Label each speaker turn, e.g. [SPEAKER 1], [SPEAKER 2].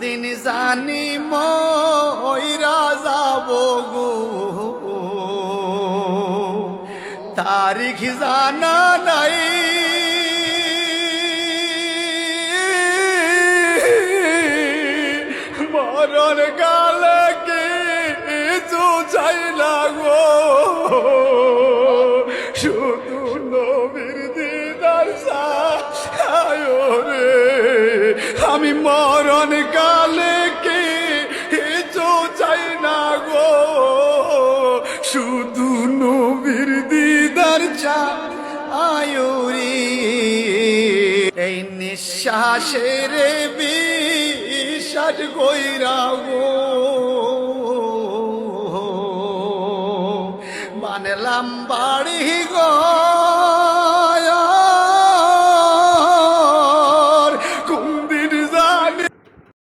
[SPEAKER 1] একদিন জানি মইরা যাব গো তারিখ জানা নাই। মরণ কিছু চাই আমি মরণ কালে কিছু চাই না গো? শুধু নবীর দিদার চা আয়ুরি এই নিঃশ্বাসের বিশ্বাস কইরা গো। বানলাম বাড়ি গো।